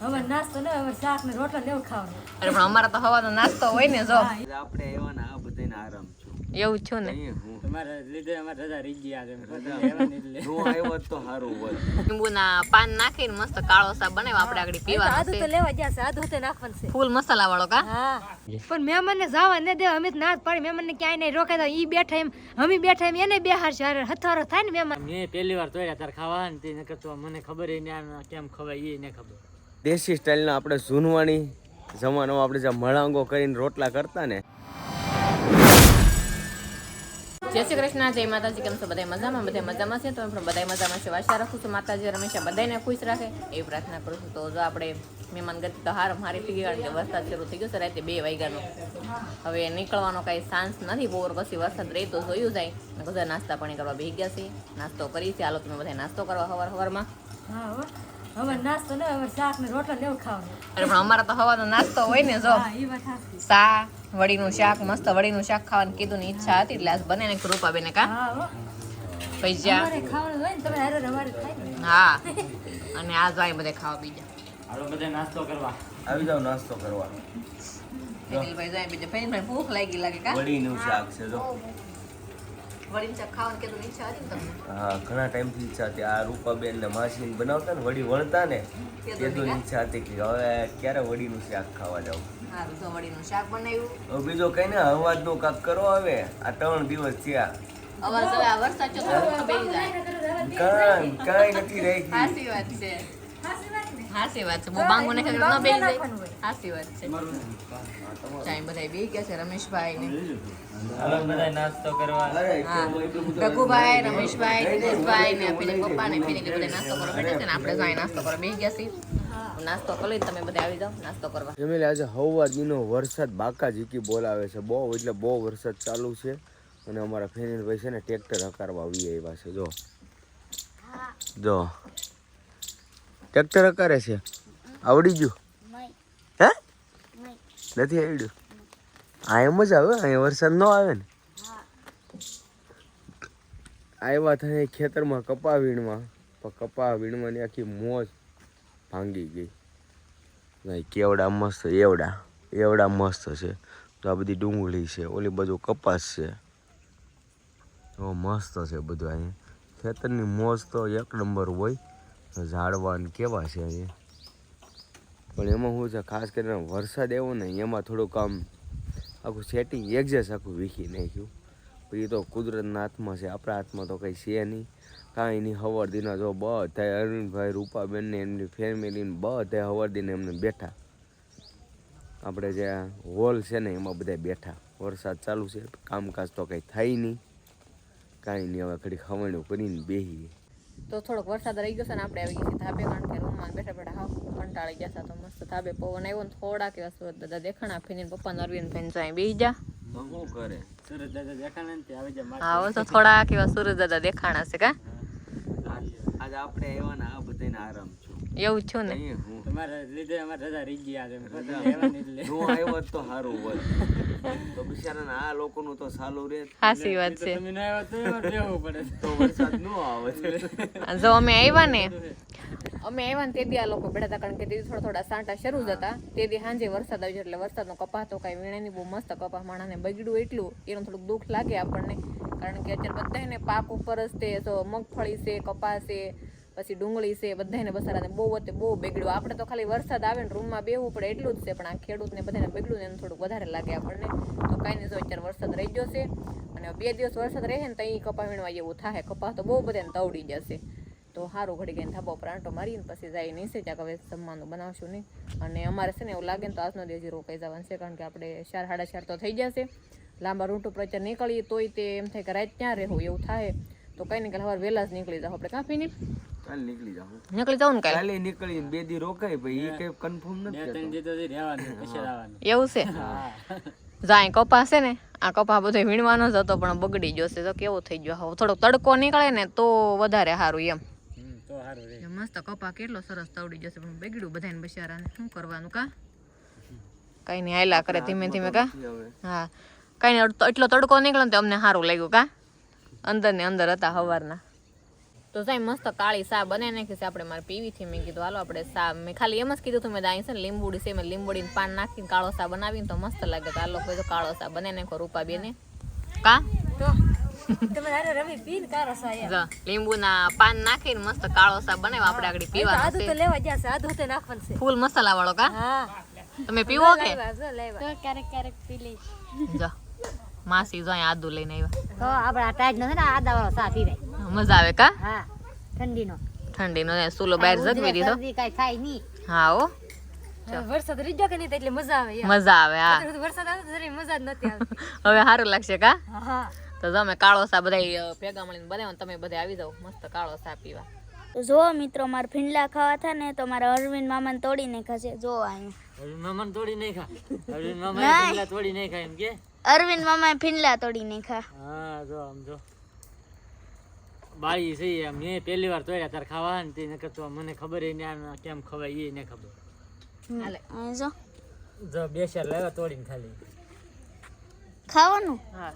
હવે નાસ્તો ને હવે શાક ને રોટલા લેવું ખાવાનું. અરે પણ અમારે તો હવાનો નાસ્તો હોય ને જો. આપણે આવ્યા આ બધાને આરામ છું. એવું જ ને. તમારા લીધે અમારે રજા રહી ગયા છે હું આવ્યો તો સારું હોત લીંબુના પાન નાખીને મસ્ત કાળો સા બનાવ્યો આપણે આગળ આદુ તો લેવા ગયા છે આદુ તો નાખવાનું છે. ફૂલ મસાલા વાળો કા પણ મહેમાન ને જવા ને દે અમે તો ના પાડી. મહેમાન ને ક્યાંય નહીં રોકાય તો ઈ બેઠા એમ અમે બેઠા એમ એને બેહાર છે. હારે હથવારો થાય ને મહેમાન. મેં પહેલી વાર તોડ્યા તાર ખાવા ને તે નકર તો મને ખબર નહીં કેમ ખવાય એ ને ખબર. દેશી સ્ટાઇલના આપણે ઝૂનવાણી જમાનામાં આપણે જે મળાંગો કરીને રોટલા કરતા ને. જય શ્રી કૃષ્ણ જય માતાજી કેમ છો? બધા મજામાં? બધા મજામાં છે? તો પણ બધા મજામાં છે. આશા રાખું છું માતાજી હંમેશા બધાને ખુશ રાખે. એ પ્રાર્થના કરું છું. તો જો આપણે મહેમાન ગતિ તો હાર મારી થઈ કારણ કે વરસાદ શરૂ થઈ ગયો છે રાતે બે વાગ્યાનો. હવે નીકળવાનો કાંઈ ચાન્સ નથી બહુ પછી વરસાદ રહે તો જોયું જાય. બધા નાસ્તા પાણી કરવા બેસી ગયા છે નાસ્તો કરી છે હાલો તમે બધા નાસ્તો કરવા હવાર હવારમાં? હા હો. હવે નાસ્તો ને હવે શાક ને રોટલા લેવું ખાવાનું. અરે પણ અમારે તો હવાનો નાસ્તો હોય ને જો. હા ઈ વાત સા વડીનું શાક મસ્ત વડીનું શાક ખાવાની કીધું ની ઈચ્છા હતી એટલે આજ બને ને રૂપા બેને કા. હા પૈસા. ખાવાનું હોય ને તમે હારે રવાડે થાય ને હા. અને આ જાય બધે ખાવા બીજા. હાલો બધા નાસ્તો કરવા. આવી જાવ નાસ્તો કરવા. ભાઈ જાય બીજા ભાઈ ભૂખ લાગી લાગે કા. વડીનું શાક છે જો. વડીનું શાક ખાવાની કીધું ઈચ્છા હતી તમને? હા ઘણા ટાઈમથી ઈચ્છા હતી. આ રૂપાબેન ને માસીને બનાવતા ને વડી વણતા ને તો ઈચ્છા હતી કે હવે ક્યારે વડીનું શાક ખાવા જાવ સારું તો વડીનું શાક બનાવ્યું. બીજો કઈ ને અવાજનું કાક કરો હવે. આ ત્રણ દિવસ થયા. અવાજ હવે આ વરસાદ જો થોડો બેસી જાય. કાંઈ કાંઈ નથી રહી. હાસી વાત છે. હાસી વાત છે. હું બાંગો નાખે ન બેસી જાય. હાસી વાત છે ટાઈમ બધા બે ગયા છે રમેશભાઈ ને હાલો બધા નાસ્તો કરવા. રઘુભાઈ રમેશભાઈ દિનેશભાઈ ને પેલી પપ્પા ને પેલી બધા નાસ્તો કરવા બેઠા છે ને આપણે જાય નાસ્તો કરવા બેસી ગયા છીએ. નાસ્તો કરી તમે બધા આવી જાઓ નાસ્તો કરવા. જમીલે આજે હવા વરસાદ બાકા ઝીકી બોલાવે છે. બહુ એટલે બહુ વરસાદ ચાલુ છે. અને અમારા ફેનિલભાઈ છે ને ટ્રેક્ટર હકારવા આવી આવ્યા છે. જો. જો. ટ્રેક્ટર હકારે છે. આવડી ગયું? નથી આવડ્યું એમ જ આવે, અહીંયા વરસાદ ન આવે ને. આવ્યા થાય ખેતરમાં કપા વીણમાં પણ કપા વીણવાની આખી મોજ ભાંગી ગઈ. ભાઈ કેવડા મસ્ત, એવડા એવડા મસ્ત છે. તો આ બધી ડુંગળી છે, ઓલી બધું કપાસ છે. તો મસ્ત છે બધું અહીંયા. ખેતરની મોજ તો એક નંબર હોય ઝાડવા કેવા છે અહીંયા. પણ એમાં શું છે, ખાસ કરીને વરસાદ એવો ને, એમાં થોડુંક આમ આખું સેટિંગ એડજસ્ટ આખું વીખી નાખ્યું. એ તો કુદરતના હાથમાં છે, આપણા હાથમાં તો કંઈ છે નહીં. કાંઈ નહીં, હવરદીના જો બધા અરવિંદભાઈ, રૂપાબેનને એમની ફેમિલીને બધા હવાર દીને એમને બેઠા. આપણે જે હોલ છે ને, એમાં બધા બેઠા. વરસાદ ચાલુ છે, કામકાજ તો કંઈ થાય નહીં. કાંઈ નહીં, હવે ઘડી ખવણ્યું કરીને બેહીએ. તો થોડોક વરસાદ રહી ગયો છે ને આપણે આવી ગઈ ધાબે કારણ કે રૂમમાં બેઠા બેઠા હાવ કંટાળી ગયા હતા તો મસ્ત ધાબે પવન આવ્યો ને થોડાક એવા સુરત દાદા દેખાણા ફેરીને પપ્પા નરવીન ફેન જાય બેસી જા. હા તો થોડાક એવા સુરત દાદા દેખાણા છે કા? આજે આપણે એવાના ને આ બધાને આરામ છું. એવું જ છું ને? હું. તમારા લીધે અમારે રજા રહી ગયા હું આવ્યો તો સારું હોત તો બિચારાને આ લોકોનું તો સાલું રે. સાચી વાત છે. તમે ના આવ્યા તો રહેવું પડે. તો વરસાદ ન આવે. જો અમે આવ્યા ને અમે આવ્યા ને તે દી આ લોકો બેઠા હતા કારણ કે તે થોડા થોડા સાંટા શરૂ જ હતા. તે દી સાંજે વરસાદ આવ્યો એટલે વરસાદનો કપા તો કાંઈ વીણેની બહુ મસ્ત કપા માણાને બગડ્યું એટલું. એનું થોડુંક દુઃખ લાગે આપણને. કારણ કે અત્યારે બધાને પાક ઉપર જ તે તો મગફળી છે કપાસ છે પછી ડુંગળી છે બધાને બસારાને બહુ વચ્ચે બહુ બગડ્યું. આપણે તો ખાલી વરસાદ આવે ને રૂમમાં બેવું પડે એટલું જ છે, પણ આ ખેડૂતને બધાને બગડ્યું ને થોડુંક વધારે લાગે આપણને. તો કાંઈ નહીં, જો અત્યારે વરસાદ રહી ગયો છે અને બે દિવસ વરસાદ રહે ને તો અહીં કપા વીણવા જેવું થાય. કપા તો બહુ બધાને તવડી જશે. તો સારું ઘડી ગઈને ધાબા પર આંટો મારીને પછી જાય નહીં છે ચાક હવે જમવાનું બનાવશું નહીં. અને અમારે છે ને એવું લાગે ને તો આજનો દિવસ રોકાઈ જવાનું છે, કારણ કે આપણે ચાર સાડા ચાર તો થઈ જશે. લાંબા રૂટ અત્યારે નીકળીએ તોય તે એમ થાય કે રાત ક્યાં રહેવું એવું થાય. તો કંઈ નહીં કે સવારે વહેલા જ નીકળી જાવ આપણે કાપીને કાલે નીકળી જાઉં. નીકળી જાઉં ને કાલે? કાલે નીકળી બે દી રોકાય ભાઈ એ કઈ કન્ફર્મ નથી ત્રણ. દી તો રહેવાનું પછી આવવાનું. એવું છે? જાય કપા છે ને આ કપા બધો વીણવાનો જ હતો પણ બગડી જશે તો કેવો થઈ ગયો હવે. થોડો તડકો નીકળે ને તો વધારે સારું એમ. તો સારું રહે મસ્ત કપા કેટલો સરસ તવડી જશે પણ બગડ્યું બધાને બિચારાને. શું કરવાનું કા? કઈ નહીં આયલા કરે ધીમે ધીમે કા? હા. કઈ નહીં એટલો તડકો નીકળે ને તો અમને સારું લાગ્યું કા? અંદર ને અંદર હતા હવારના. તો સાહેબ મસ્ત કાળી સા બને નાખી છે આપણે મારે પીવી થી મેં કીધું હાલો આપણે સા. મેં ખાલી એમ જ કીધું હતું મેં અહીં છે ને લીંબુડી છે મેં લીંબુડીને પાન નાખીને કાળો સા બનાવીને તો મસ્ત લાગે. તો આ લોકો તો કાળો સા બને નાખો રૂપા બેને કા? તો તમે હારે રમી પીન નાખીને મસ્ત કાળો સા બનાવ્યો આપણે આગળ તો છે. ફૂલ મસાલા વાળો કા તમે પીવો કે? તો ક્યારેક ક્યારેક પી લઈ માસી જો આદુ લઈને આવ્યા. તો ટાઈટ ને આદા વાળો સા પીવાય મજા આવે કા? હા ઠંડીનો. ઠંડીનો ને સુલો બહાર જગવી દીધો? કાંઈ થાય નહીં. હા ઓ વરસાદ રીજો કે નહીં એટલે મજા આવે મજા આવે હા. વરસાદ આવે જરી મજા જ નથી આવતી. હવે સારું લાગશે કા? હા. તો જો અમે કાળો સા બધા ભેગા મળીને બનાવ્યો તમે બધા આવી જાઓ. મસ્ત કાળો સા પીવા. તો જો મિત્રો મારે ભીંડલા ખાવા થા ને તો મારા અરવિંદ મામાને તોડી નાખ્યા છે. જો અહીંયા. હવે મમન તોડી ખા હવે મમન પેલા તોડી ખા એમ કે? અરવિંદ મામાએ ભીંડલા તોડી નાખ્યા. હા જો આમ જો. બાળી છે એમ. મેં પહેલી વાર તોડ્યા તાર ખાવા ને તે નકર તો મને ખબર એ નહીં આને કેમ ખવાય એ ને ખબર. હાલે જો. જો બે ચાર લાવ્યા તોડીને ખાલી. ખાવાનું? હા.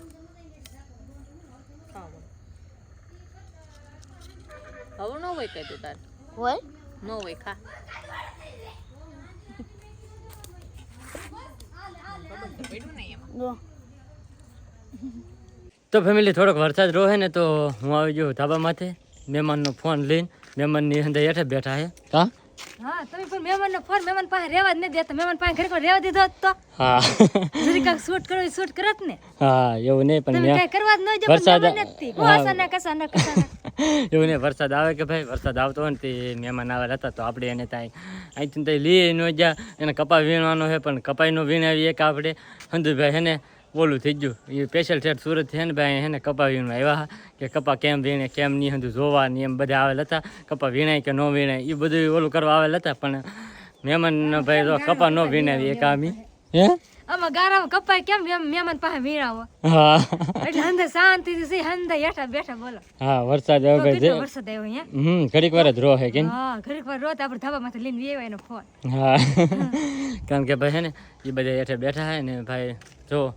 હવે ન હોય કઈ તું તાર. હોય? ન હોય ખા. જો. તો ફેમિલી થોડોક વરસાદ રોહે ને તો હું આવી ગયો ધાબા માથે. મહેમાનનો ફોન લઈને મહેમાનની અંદર હેઠે બેઠા હે. હા હા તમે પણ મહેમાન નો ફોન મહેમાન પાસે રહેવા જ નહીં દેતા. મહેમાન પાસે ઘરે રહેવા દીધો તો. હા. જરી કાક શૂટ કરો શૂટ કરત ને. હા એવું નહીં પણ તમે કઈ કરવા જ ન જો વરસાદ- નથી. કોસા હું. આસાના કસાના કસા એવું નહીં વરસાદ આવે કે ભાઈ વરસાદ આવતો હોય ને તે મહેમાન આવેલા હતા તો આપણે એને ત્યાં અહીંથી ત્યાં લઈએ ન ગયા એને કપા વીણવાનો છે પણ કપાઈનો વીણાવી એક આપણે? સંજુભાઈ હેને બોલું થઈ ગયું. એ સ્પેશિયલ સેટ સુરત છે ને ભાઈ એને કપા વીણવા આવ્યા કે કપા કેમ વીણે કેમ નહીં હતું જોવા ને એમ બધા આવેલા હતા. કપા વીણાય કે ન વીણાય એ બધું ઓલું કરવા આવેલા હતા પણ મહેમાન ભાઈ તો કપા ન વીણાવી એક આમી. હે? આમાં ગારામાં કપાય કેમ મહેમાન પાસે વીણાવો. હા. એટલે હંધે શાંતિથી સી હંધે હેઠા બેઠા બોલો. હા વરસાદ આવ્યો ભાઈ જે- વરસાદ આવ્યો અહીંયા? હમ ઘડીક વાર જ રોહે કે હા ઘડીક વાર રોત આપણે ધાબા માંથી લઈને વેવાય એનો ફોન. હા. કારણ કે ભાઈ હે ને એ બધા હેઠે બેઠા હે ને ભાઈ જો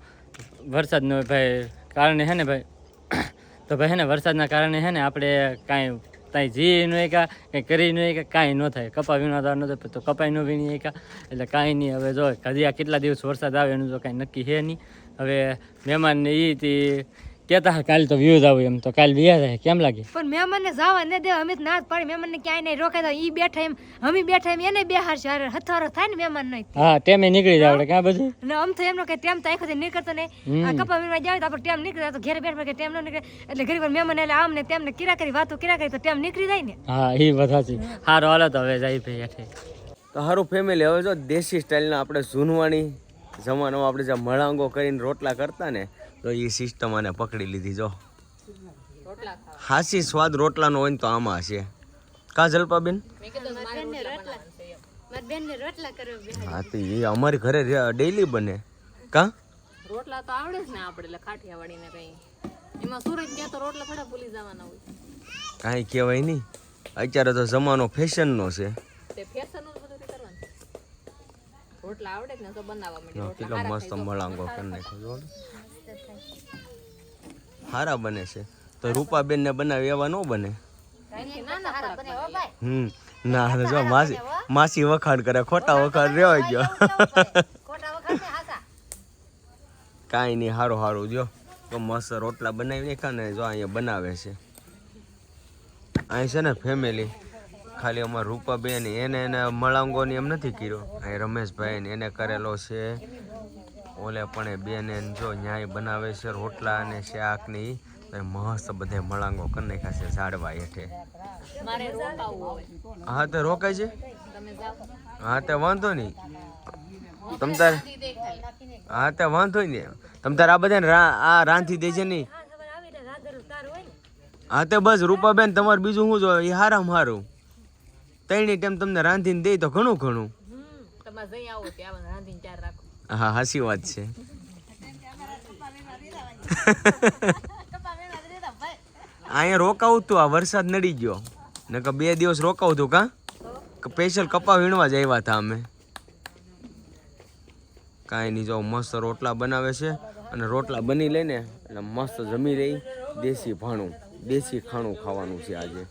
વરસાદનો ભાઈ કારણે હે ને ભાઈ, તો ભાઈ હે ને વરસાદના કારણે હે ને આપણે કાંઈ કાંઈ જી નહીં કા કંઈ કરી ન કા કાંઈ ન થાય. કપા વીણવા ન થાય, તો કપાઈ ન વીણીએ કા એટલે કાંઈ નહીં. હવે જો, હજી આ કેટલા દિવસ વરસાદ આવે એનું તો કાંઈ નક્કી છે નહીં. હવે મહેમાનને એ તે કહેતા હા કાલે તો વ્યૂઝ આવું એમ. તો કાલે વ્યા જાય કેમ લાગે? પણ મહેમાનને જવા ન દે અમે ના જ પાડી. મહેમાનને ક્યાંય નહીં રોકાય તો ઈ બેઠા એમ અમે બેઠા એમ એને બેહાર છે. હારે હથવારો થાય ને મહેમાન નહીં હા ટેમે નીકળી જાય આપણે ક્યાં બધું? ને આમ તો એમનો કે ટેમ તો આખો દી નીકળતો નહીં. આ કપા મીરમાં જાય તો આપણે ટેમ નીકળે તો ઘેર બેઠા કે ટેમ ન નીકળે. એટલે ઘરે મહેમાન એટલે આમ ને તેમને કિરા કરી વાતો કિરા કરી તો ટેમ નીકળી જાય ને. હા એ બધા છે. હારો હાલો તો હવે જાય ભાઈ હેઠે. તો હારું ફેમિલી હવે જો દેશી સ્ટાઇલના આપણે ઝૂનવાણી જમાનામાં આપણે જે મળાંગો કરીને રોટલા કરતા ને તો એ સિસ્ટમ આને પકડી લીધી જો. હાસી સ્વાદ રોટલાનો હોય ને તો આમાં છે કા જલપાબેન? મેં કીધું મારે રોટલા બનાવવાના છે એમ. મારી બેન ને રોટલા કરવા હા તો એ અમારી ઘરે ડેઈલી બને. કા? રોટલા તો આવડે જ ને આપણે એટલે કાઠિયાવાડીને કઈ. એમાં સુરત ગયા તો રોટલા થોડા ભૂલી જવાના હોય. કાંઈ કહેવાય નહીં. અત્યારે તો જમાનો ફેશનનો છે. તે ફેશનનું બધું કરવાનું. રોટલા આવડે ને તો બનાવવા કેટલો મસ્ત મળાંગો કરી નાખ્યો સારા બને છે. તો રૂપાબેન ને બનાવી, એવા ન બને. હમ. ના જો માસી માસી વખાણ કરે, ખોટા વખાણ રહ્યો ગયો. કાંઈ નહીં સારું સારું જો. તો મસ્ત રોટલા બનાવી નાખ્યા ને જો અહીંયા બનાવે છે. અહીં છે ને ફેમિલી ખાલી અમારા રૂપાબેન એને એને મળાંગોની એમ નથી કર્યો. અહીં રમેશભાઈ એને કરેલો છે. ઓલે પણ એ બેન જો ન્યાય બનાવે છે રોટલા અને શાક ને એ મસ્ત બધે મળાંગો કરી નાખ્યા છે ઝાડવા હેઠે. હા તો રોકાય છે? હા તે વાંધો નહીં. તમ તાર હા તે વાંધો નહીં. તમ તાર આ બધાને આ રાંધી દેજે નહીં. હા તે બસ રૂપાબેન તમારે બીજું શું જોઈએ એ હારામ હારું. ત્રણેય ટાઈમ તમને રાંધીને દે તો ઘણું ઘણું. તમારે જઈ આવો ત્યાં રાંધીને ચાર રાખો. હા હાસી વાત છે. અહીંયા રોકાવું તું, આ વરસાદ નડી ગયો. ને કે બે દિવસ રોકાવું તું કા? સ્પેશિયલ કપા વીણવા જ આવ્યા હતા અમે. કાંઈ નહીં, જો મસ્ત રોટલા બનાવે છે. અને રોટલા બની લઈને એટલે મસ્ત જમી રહી. દેશી ભાણું, દેશી ખાણું ખાવાનું છે આજે.